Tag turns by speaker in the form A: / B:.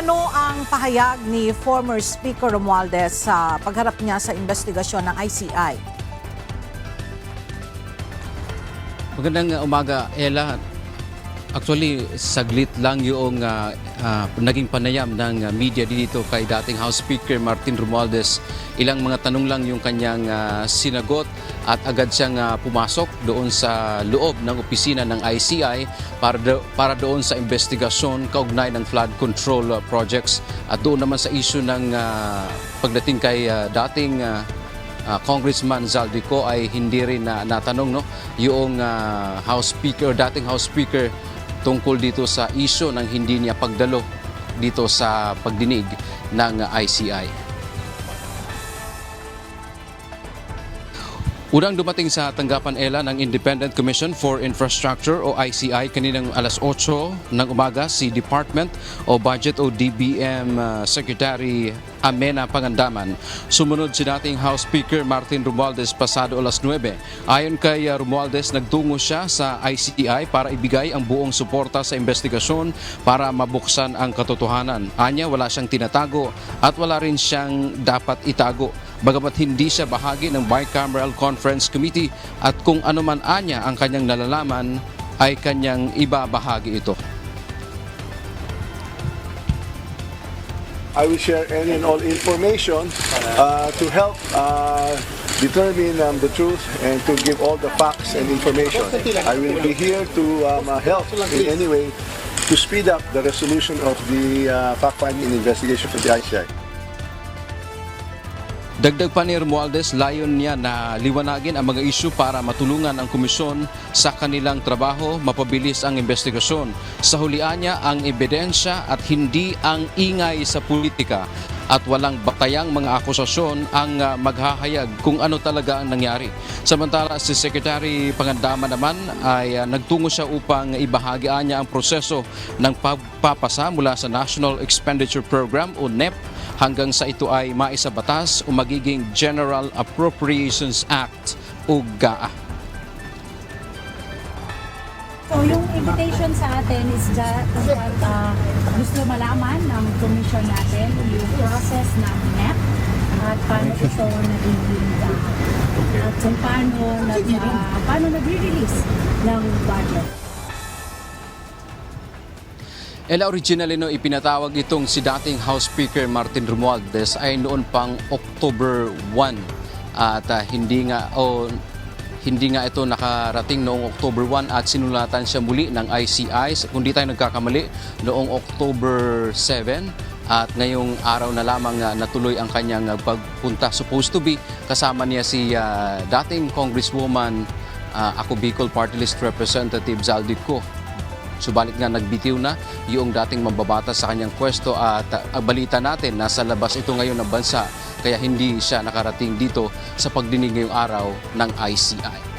A: Ano ang pahayag ni former Speaker Romualdez sa pagharap niya sa investigasyon ng ICI?
B: Magandang umaga, Ella. Actually, saglit lang yung ah, ah, naging panayam ng ah, media dito kay dating House Speaker Martin Romualdez. Ilang mga tanong lang yung kanyang ah, sinagot at agad siyang ah, pumasok doon sa loob ng opisina ng ICI para, do- para doon sa investigasyon kaugnay ng flood control ah, projects at doon naman sa issue ng ah, pagdating kay ah, dating ah, Ah, Congressman Zaldico ay hindi rin na natanong no yung ah, House Speaker dating House Speaker tungkol dito sa issue ng hindi niya pagdalo dito sa pagdinig ng ICI. Unang dumating sa tanggapan ELA ng Independent Commission for Infrastructure o ICI kaninang alas 8 ng umaga si Department o Budget o DBM uh, Secretary Amena Pangandaman. Sumunod si dating House Speaker Martin Romualdez pasado alas 9. Ayon kay uh, Romualdez, nagtungo siya sa ICI para ibigay ang buong suporta sa investigasyon para mabuksan ang katotohanan. Anya, wala siyang tinatago at wala rin siyang dapat itago bagamat hindi siya bahagi ng Bicameral Conference Committee at kung ano man anya ang kanyang nalalaman ay kanyang ibabahagi ito.
C: I will share any and all information uh, to help uh, determine um, the truth and to give all the facts and information. I will be here to um, uh, help in any way to speed up the resolution of the uh, fact-finding investigation for the ICI.
B: Dagdag pa ni Romualdez, layon niya na liwanagin ang mga isyu para matulungan ang komisyon sa kanilang trabaho, mapabilis ang investigasyon. Sa hulian niya ang ebidensya at hindi ang ingay sa politika at walang batayang mga akusasyon ang ah, maghahayag kung ano talaga ang nangyari. Samantala si Secretary Pangandama naman ay ah, nagtungo siya upang ibahagian niya ang proseso ng pagpapasa mula sa National Expenditure Program o NEP hanggang sa ito ay maisabatas o magiging General Appropriations Act o GAA.
D: So yung invitation sa atin is that uh, gusto malaman ng commission natin yung process ng NEP at paano ito nagiging uh, at kung paano, nag, uh, paano nag-release ng budget.
B: Ela originally no ipinatawag itong si dating House Speaker Martin Romualdez ay noon pang October 1 at ah, hindi nga o hindi nga ito nakarating noong October 1 at sinulatan siya muli ng ICI kung di tayo nagkakamali noong October 7 at ngayong araw na lamang ah, natuloy ang kanyang ah, pagpunta. Supposed to be kasama niya si ah, dating Congresswoman ah, ako Bicol Party List Representative Zaldico Subalit nga nagbitiw na yung dating mambabata sa kanyang pwesto at uh, balita natin nasa labas ito ngayon ng bansa kaya hindi siya nakarating dito sa pagdinig ngayong araw ng ICI.